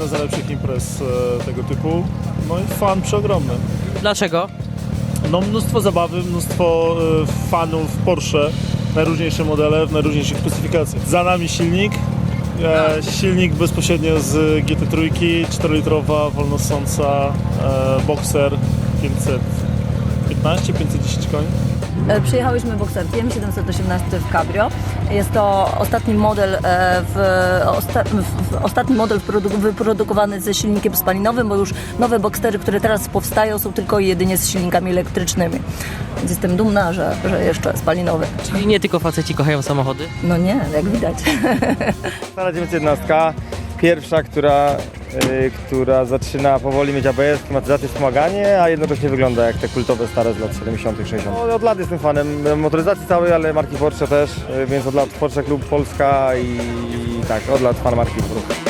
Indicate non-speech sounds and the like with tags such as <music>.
jedna z najlepszych imprez e, tego typu. No i fan przeogromny. Dlaczego? No mnóstwo zabawy, mnóstwo e, fanów Porsche, najróżniejsze modele w najróżniejszych specyfikacjach. Za nami silnik, e, silnik bezpośrednio z GT3, 4-litrowa, wolnosąca, e, Boxer 515, 510 koni. E, Przyjechałyśmy Boxerkiem 718 w Cabrio. Jest to ostatni model, e, w, osta, w, w, ostatni model wyprodukowany ze silnikiem spalinowym, bo już nowe Boxery, które teraz powstają, są tylko i jedynie z silnikami elektrycznymi. Więc jestem dumna, że, że jeszcze spalinowy. Czyli nie tylko faceci kochają samochody? No nie, jak widać. <laughs> Stara 911, pierwsza, która, która zaczyna powoli mieć ABS, klimatyzację, wspomaganie, a jednocześnie wygląda jak te kultowe stare z lat 70 60 no, Od lat jestem fanem motoryzacji całej, ale marki Porsche też, y, więc od lat Porsche Klub Polska i, i tak, od lat fan marki po prostu.